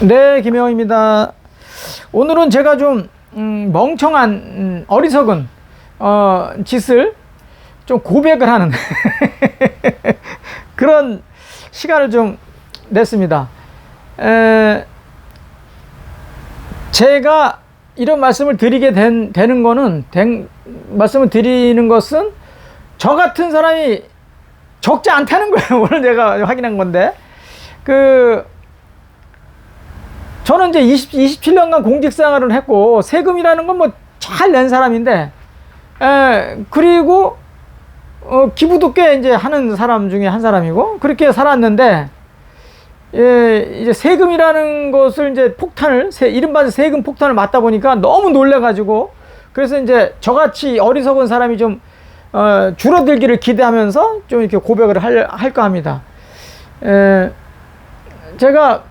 네, 김영입니다. 오늘은 제가 좀 음, 멍청한 음, 어리석은 어, 짓을 좀 고백을 하는 그런 시간을 좀 냈습니다. 에, 제가 이런 말씀을 드리게 된, 되는 거는 된, 말씀을 드리는 것은 저 같은 사람이 적지 않다는 거예요. 오늘 제가 확인한 건데 그 저는 이제 20, 27년간 공직 생활을 했고 세금이라는 건 뭐 잘 낸 사람인데 에, 그리고 어, 기부도 꽤 이제 하는 사람 중에 한 사람이고 그렇게 살았는데 예, 이제 세금이라는 것을 이제 폭탄을 세, 이른바 세금 폭탄을 맞다 보니까 너무 놀래가지고 그래서 이제 저같이 어리석은 사람이 좀 어, 줄어들기를 기대하면서 좀 이렇게 고백을 할, 할까 합니다. 에, 제가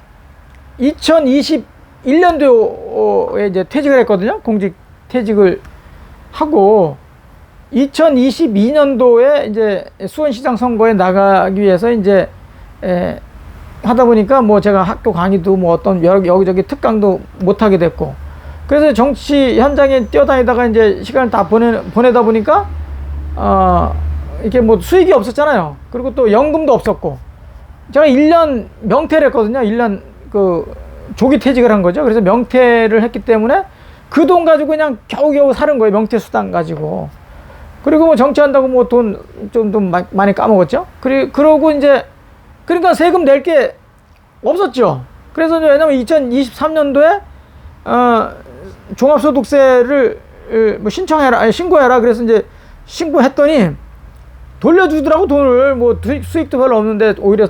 2021년도에 이제 퇴직을 했거든요. 공직 퇴직을 하고 2022년도에 이제 수원시장 선거에 나가기 위해서 이제 에, 하다 보니까 뭐 제가 학교 강의도 뭐 어떤 여러 여기저기 특강도 못 하게 됐고 그래서 정치 현장에 뛰어다니다가 이제 시간을 다 보내 보내다 보니까 어 이렇게 뭐 수익이 없었잖아요. 그리고 또 연금도 없었고 제가 1년 명퇴를 했거든요. 1년 그 조기 퇴직을 한 거죠. 그래서 명퇴를 했기 때문에 그 돈 가지고 그냥 겨우겨우 사는 거예요. 명퇴 수당 가지고. 그리고 뭐 정치한다고 뭐 돈좀좀 많이 까먹었죠. 그리 그러고 이제 그러니까 세금 낼 게 없었죠. 그래서 왜냐면 2023년도에 어 종합소득세를 어, 뭐 신청해라 아니 신고해라 그래서 이제 신고했더니 돌려주더라고 돈을. 뭐 수익, 수익도 별로 없는데 오히려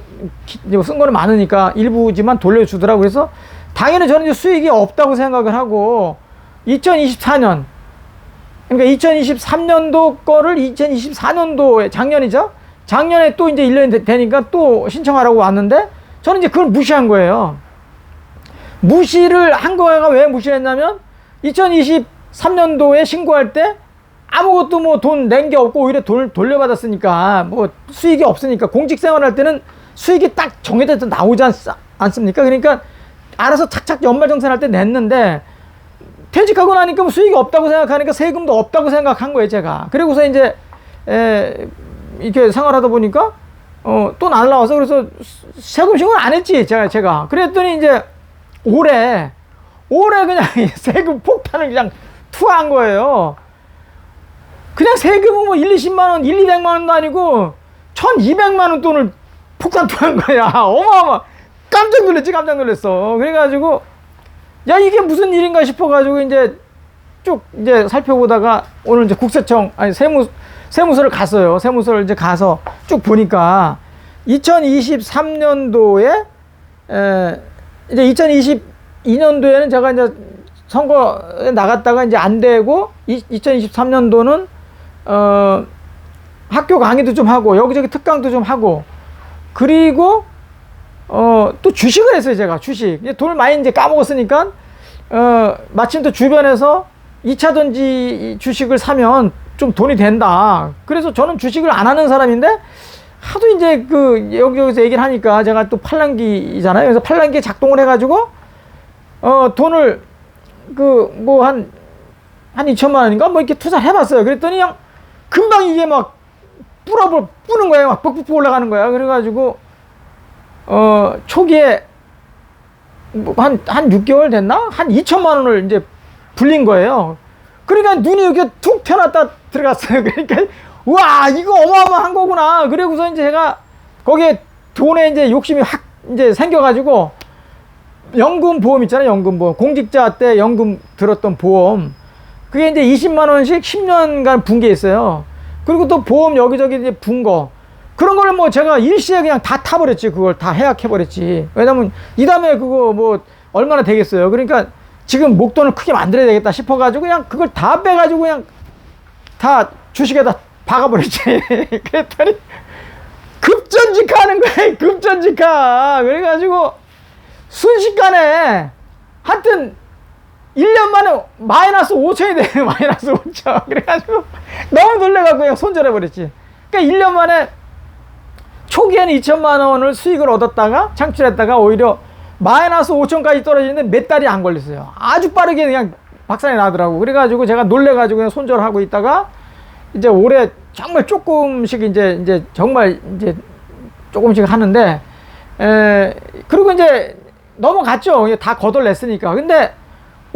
쓴 거는 많으니까 일부지만 돌려주더라고. 그래서 당연히 저는 이제 수익이 없다고 생각을 하고 2024년 그러니까 2023년도 거를 2024년도에 작년이죠? 작년에 또 이제 1년이 되니까 또 신청하라고 왔는데 저는 이제 그걸 무시한 거예요. 무시를 한 거가 왜 무시했냐면 2023년도에 신고할 때 아무것도 뭐 돈 낸 게 없고 오히려 돈 돌려받았으니까 뭐 수익이 없으니까 공직 생활할 때는 수익이 딱 정해져서 나오지 않, 않습니까? 그러니까 알아서 착착 연말정산할 때 냈는데 퇴직하고 나니까 뭐 수익이 없다고 생각하니까 세금도 없다고 생각한 거예요, 제가. 그리고서 이제 에, 이렇게 생활하다 보니까 어, 또 날라와서 그래서 세금 신고를 안 했지, 제가 제가. 그랬더니 이제 올해 올해 그냥 세금 폭탄을 그냥 투하한 거예요. 그냥 세금은 뭐 1, 20만 원, 1, 200만 원도 아니고 1200만 원 돈을 폭탄 투한 거야. 어마어마. 깜짝 놀랐지, 깜짝 놀랐어. 그래가지고 야, 이게 무슨 일인가 싶어가지고 이제 쭉 이제 살펴보다가 오늘 이제 국세청, 아니 세무, 세무서를 갔어요. 세무서를 이제 가서 쭉 보니까 2023년도에 에, 이제 2022년도에는 제가 이제 선거에 나갔다가 이제 안 되고 2023년도는 어 학교 강의도 좀 하고 여기저기 특강도 좀 하고. 그리고 어 또 주식을 했어요 제가 주식. 이제 돈을 많이 이제 까먹었으니까 어 마침 또 주변에서 2차 전지 주식을 사면 좀 돈이 된다. 그래서 저는 주식을 안 하는 사람인데 하도 이제 그 여기 여기서 얘기를 하니까 제가 또 팔랑기잖아요. 그래서 팔랑기에 작동을 해가지고 어 돈을 그 뭐 한한 2천만 원인가? 뭐 이렇게 투자를 해봤어요. 그랬더니 그냥 금방 이게 막 뿌려볼 뿌는 거예요 막 뻑뻑 올라가는 거야. 그래가지고 어 초기에 뭐한한 한 6개월 됐나? 한 2천만 원을 이제 불린 거예요. 그러니까 눈이 이렇게 툭 튀어났다 들어갔어요. 그러니까 와 이거 어마어마한 거구나. 그리고서 이제 제가 거기에 돈에 이제 욕심이 확 이제 생겨가지고 연금 보험 있잖아요. 연금 보험. 공직자 때 연금 들었던 보험 그게 이제 20만 원씩 10년간 분 게 있어요. 그리고 또 보험 여기저기 이제 분 거. 그런 거를 뭐 제가 일시에 그냥 다 타버렸지. 그걸 다 해약해버렸지. 왜냐면 이 다음에 그거 뭐 얼마나 되겠어요. 그러니까 지금 목돈을 크게 만들어야 되겠다 싶어가지고 그냥 그걸 다 빼가지고 그냥 다 주식에다 박아버렸지. 그랬더니 급전직하 하는 거야 급전직하 그래가지고 순식간에 하여튼 1년 만에 마이너스 5천이 되네 마이너스 5천 그래가지고 너무 놀래갖고 그냥 손절해버렸지 그러니까 1년 만에 초기에는 2천만 원을 수익을 얻었다가 창출했다가 오히려 마이너스 5천까지 떨어지는데 몇 달이 안 걸렸어요. 아주 빠르게 그냥 박살이 나더라고. 그래가지고 제가 놀래가지고 그냥 손절하고 있다가 이제 올해 정말 조금씩 이제 이제 정말 이제 조금씩 하는데 에 그리고 이제 넘어갔죠. 다 거덜냈으니까. 근데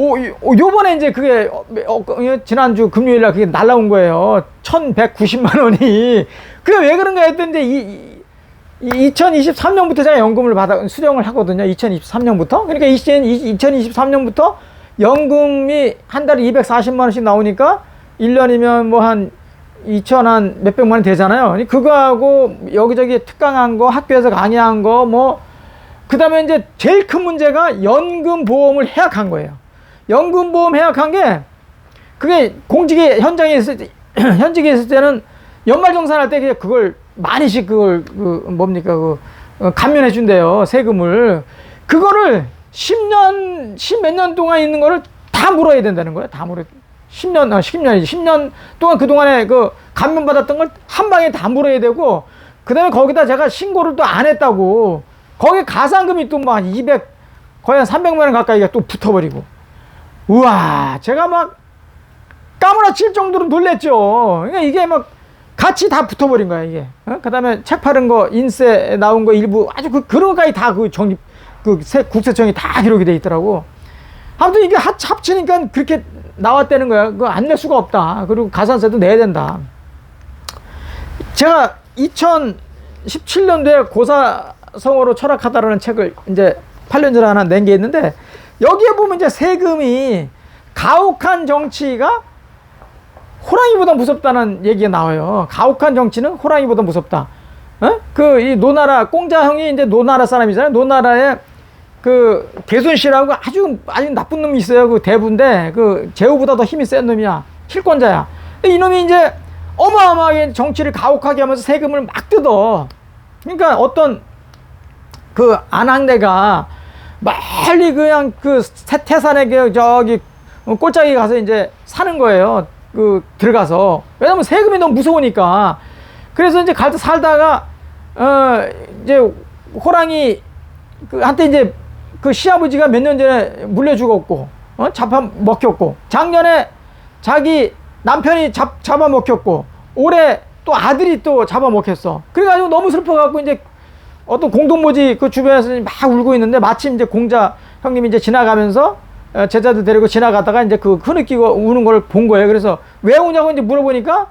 오, 이- 오 요번에 이제 그게 어, 어, 어, 지난주 금요일 날 그게 날라온 거예요. 1190만 원이. 그게 왜 그런가 했더니 이, 이 2023년부터 제가 연금을 받아 수령을 하거든요. 2023년부터. 그러니까 2023년부터 연금이 한 달에 240만 원씩 나오니까 1년이면 뭐 한 2천 한 몇백만 원 되잖아요. 그거하고 여기저기 특강한 거, 학교에서 강의한 거, 뭐, 그 다음에 이제 제일 큰 문제가 연금 보험을 해약한 거예요. 연금보험 해약한 게, 그게 공직에 현장에 있을 때, 현직에 있을 때는 연말정산할 때 그걸 많이씩 그걸, 그, 뭡니까, 그, 어, 감면해 준대요. 세금을. 그거를 10년, 10 몇 년 동안 있는 거를 다 물어야 된다는 거예요. 다 물어. 10년, 아, 10년이지. 10년 동안 그 동안에 그 감면 받았던 걸 한 방에 다 물어야 되고, 그 다음에 거기다 제가 신고를 또 안 했다고, 거기 가상금이 또뭐한 200, 거의 한 300만 원 가까이가 또 붙어버리고. 우와, 제가 막 까무라칠 정도로 놀랬죠. 그러니까 이게 막 같이 다 붙어버린 거야, 이게. 어? 그 다음에 책 파는 거, 인세 나온 거 일부, 아주 그, 그런 것까지 다그 정립, 그 세- 국세청이 다 기록이 돼 있더라고. 아무튼 이게 합, 합치니까 그렇게 나왔다는 거야. 그거 안 낼 수가 없다. 그리고 가산세도 내야 된다. 제가 2017년도에 고사성어로 철학하다라는 책을 이제 8년 전에 하나 낸 게 있는데 여기에 보면 이제 세금이 가혹한 정치가 호랑이보다 무섭다는 얘기가 나와요. 가혹한 정치는 호랑이보다 무섭다. 어? 그이 노나라 공자 형이 이제 노나라 사람이잖아요. 노나라에 그 대순 씨라고 아주 아주 나쁜 놈이 있어요. 그 대부인데 그 제후보다 더 힘이 센 놈이야. 실권자야. 이놈이 이제 어마어마하게 정치를 가혹하게 하면서 세금을 막 뜯어. 그러니까 어떤 그 안항대가 멀리 그냥 그 태- 태산에 그 저기 꼴짝이 가서 이제 사는 거예요. 그 들어가서 왜냐면 세금이 너무 무서우니까. 그래서 이제 갈 때 살다가 어 이제 호랑이 그 한때 이제 그 시아버지가 몇 년 전에 물려 죽었고 어 잡아 먹혔고 작년에 자기 남편이 잡 잡아 먹혔고 올해 또 아들이 또 잡아 먹혔어. 그래가지고 너무 슬퍼갖고 이제 어떤 공동모지 그 주변에서 막 울고 있는데 마침 이제 공자 형님이 이제 지나가면서 어, 제자들 데리고 지나가다가 이제 그 흐느끼고 우는 걸 본 거예요. 그래서 왜 우냐고 이제 물어보니까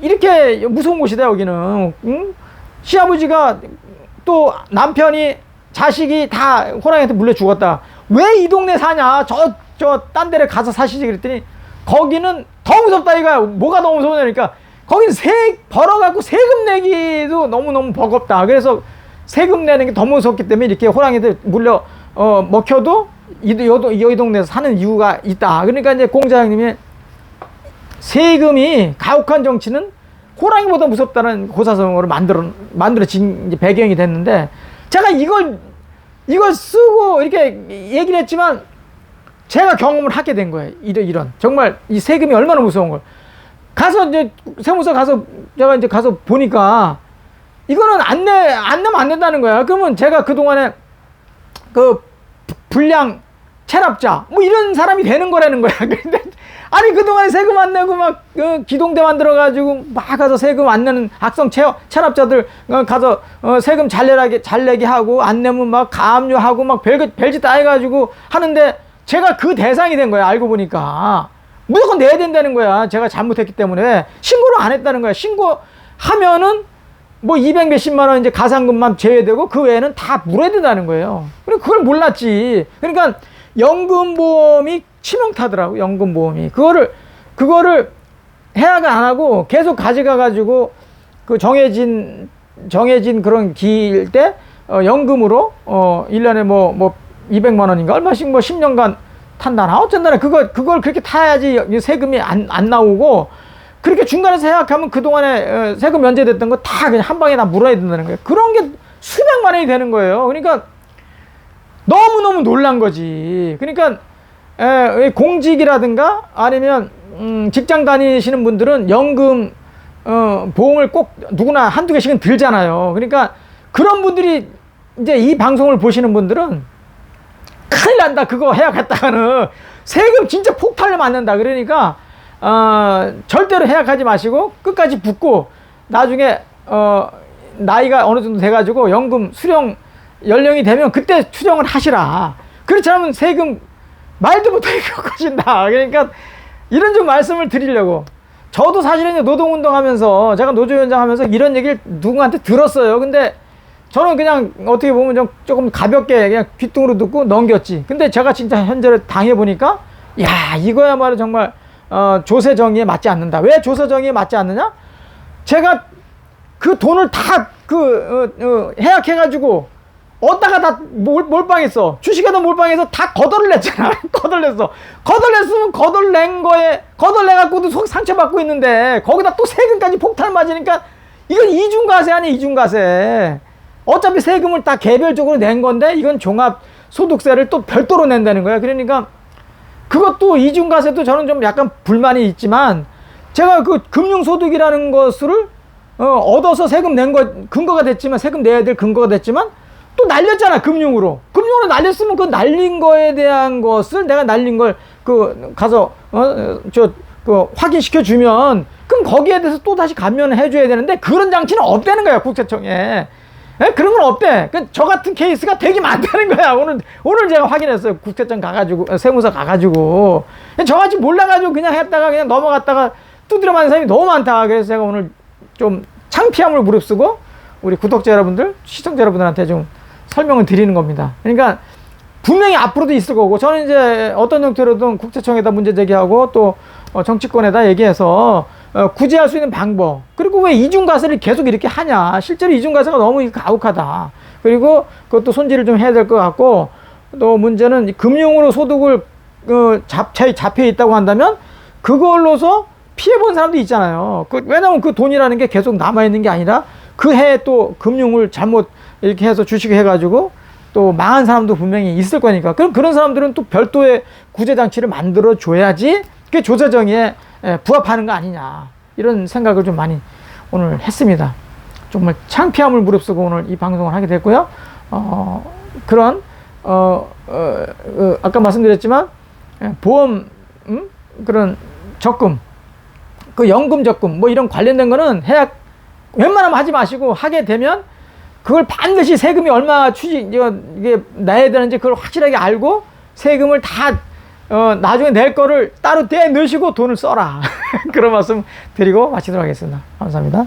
이렇게 무서운 곳이다 여기는. 응? 시아버지가 또 남편이 자식이 다 호랑이한테 물려 죽었다. 왜 이 동네 사냐? 저 저 딴 데를 가서 사시지 그랬더니 거기는 더 무섭다 이거야. 뭐가 너무 무서우냐니까 거긴 세 벌어갖고 세금 내기도 너무 너무 버겁다. 그래서 세금 내는 게 더 무섭기 때문에 이렇게 호랑이들 물려 어 먹혀도 이, 이, 이 동네에서 사는 이유가 있다. 그러니까 이제 공자형님이 세금이 가혹한 정치는 호랑이보다 무섭다는 고사성어를 만들어 만들어진 배경이 됐는데 제가 이걸 이걸 쓰고 이렇게 얘기를 했지만 제가 경험을 하게 된 거예요. 이런 이런 정말 이 세금이 얼마나 무서운 걸 가서 이제 세무서 가서 제가 이제 가서 보니까 이거는 안 내 안 내면 안 된다는 거야. 그러면 제가 그 동안에 그 불량 체납자 뭐 이런 사람이 되는 거라는 거야. 근데 아니 그동안 세금 안 내고 막 어, 기동대 만들어 가지고 막 가서 세금 안 내는 악성 체, 체납자들 어, 가서 어, 세금 잘 내라게 잘 내게 하고 안 내면 막 가압류하고 막 별거 별짓 다 해가지고 하는데 제가 그 대상이 된 거야. 알고 보니까 무조건 내야 된다는 거야. 제가 잘못했기 때문에 신고를 안 했다는 거야. 신고 하면은 뭐 200 몇십만 원 이제 가상금만 제외되고 그 외에는 다 물어야 된다는 거예요. 그리고 그걸 몰랐지. 그러니까 연금보험이 치명타더라고, 연금보험이. 그거를, 그거를 해약을 안 하고 계속 가져가 가지고 그 정해진, 정해진 그런 기일 때, 어, 연금으로, 어, 1년에 뭐, 뭐, 200만 원인가 얼마씩 뭐 10년간 탄다나 어쩐다나 그거, 그걸 그렇게 타야지 세금이 안, 안 나오고 그렇게 중간에서 해약하면 그동안에 어, 세금 면제됐던 거 다 그냥 한 방에 다 물어야 된다는 거예요. 그런 게 수백만 원이 되는 거예요. 그러니까 너무너무 놀란 거지. 그러니까 에, 공직이라든가 아니면 음, 직장 다니시는 분들은 연금 어, 보험을 꼭 누구나 한두 개씩은 들잖아요. 그러니까 그런 분들이 이제 이 방송을 보시는 분들은 난다 그거 해약했다가는 세금 진짜 폭탄을 맞는다 그러니까 어, 절대로 해약하지 마시고 끝까지 붙고 나중에 어, 나이가 어느 정도 돼가지고 연금 수령 연령이 되면 그때 추정을 하시라. 그렇지 않으면 세금 말도 못하게 겪어진다. 그러니까 이런 좀 말씀을 드리려고. 저도 사실은 노동운동 하면서 제가 노조위원장 하면서 이런 얘기를 누구한테 들었어요. 근데 저는 그냥 어떻게 보면 좀 조금 가볍게 그냥 귓등으로 듣고 넘겼지. 근데 제가 진짜 현재를 당해보니까, 야, 이거야말로 정말, 어, 조세 정의에 맞지 않는다. 왜 조세 정의에 맞지 않느냐? 제가 그 돈을 다 그, 어, 어, 해약해가지고, 어디다가 다 몰, 몰빵했어. 주식에다 몰빵해서 다 거덜을 냈잖아. 거덜냈어. 거덜냈으면 거덜낸 거에, 거덜내갖고도 속 상처받고 있는데, 거기다 또 세금까지 폭탄 맞으니까, 이건 이중과세 아니야, 이중과세. 어차피 세금을 다 개별적으로 낸 건데 이건 종합 소득세를 또 별도로 낸다는 거야. 그러니까 그것도 이중과세도 저는 좀 약간 불만이 있지만 제가 그 금융소득이라는 것을 어, 얻어서 세금 낸 거 근거가 됐지만 세금 내야 될 근거가 됐지만 또 날렸잖아 금융으로. 금융으로 날렸으면 그 날린 거에 대한 것을 내가 날린 걸 그 가서 어 저 그 확인시켜 주면 그럼 거기에 대해서 또 다시 감면을 해줘야 되는데 그런 장치는 없다는 거야 국세청에 에? 그런 건 없대. 그저 같은 케이스가 되게 많다는 거야. 오늘 오늘 제가 확인했어요. 국세청 가가지고 어, 세무서 가가지고 저같이 몰라가지고 그냥 했다가 그냥 넘어갔다가 두드려 맞는 사람이 너무 많다. 그래서 제가 오늘 좀 창피함을 무릅쓰고 우리 구독자 여러분들, 시청자 여러분들한테 좀 설명을 드리는 겁니다. 그러니까 분명히 앞으로도 있을 거고 저는 이제 어떤 형태로든 국세청에다 문제 제기하고 또 어, 정치권에다 얘기해서 어, 구제할 수 있는 방법. 그리고 왜 이중과세를 계속 이렇게 하냐. 실제로 이중과세가 너무 가혹하다. 그리고 그것도 손질을 좀 해야 될 것 같고 또 문제는 이 금융으로 소득을 그 잡, 잡혀 있다고 한다면 그걸로서 피해 본 사람도 있잖아요. 그, 왜냐면 그 돈이라는 게 계속 남아 있는 게 아니라 그 해에 또 금융을 잘못 이렇게 해서 주식 해가지고 또 망한 사람도 분명히 있을 거니까. 그럼 그런 사람들은 또 별도의 구제 장치를 만들어 줘야지 그게 조세 정의에 예, 부합하는 거 아니냐 이런 생각을 좀 많이 오늘 했습니다. 정말 창피함을 무릅쓰고 오늘 이 방송을 하게 됐고요. 어, 그런 어, 어, 어, 아까 말씀드렸지만 예, 보험 음? 그런 적금 그 연금 적금 뭐 이런 관련된 거는 해약 웬만하면 하지 마시고 하게 되면 그걸 반드시 세금이 얼마 추지 이게 내야 되는지 그걸 확실하게 알고 세금을 다 어, 나중에 낼 거를 따로 떼 넣으시고 돈을 써라. 그런 말씀 드리고 마치도록 하겠습니다. 감사합니다.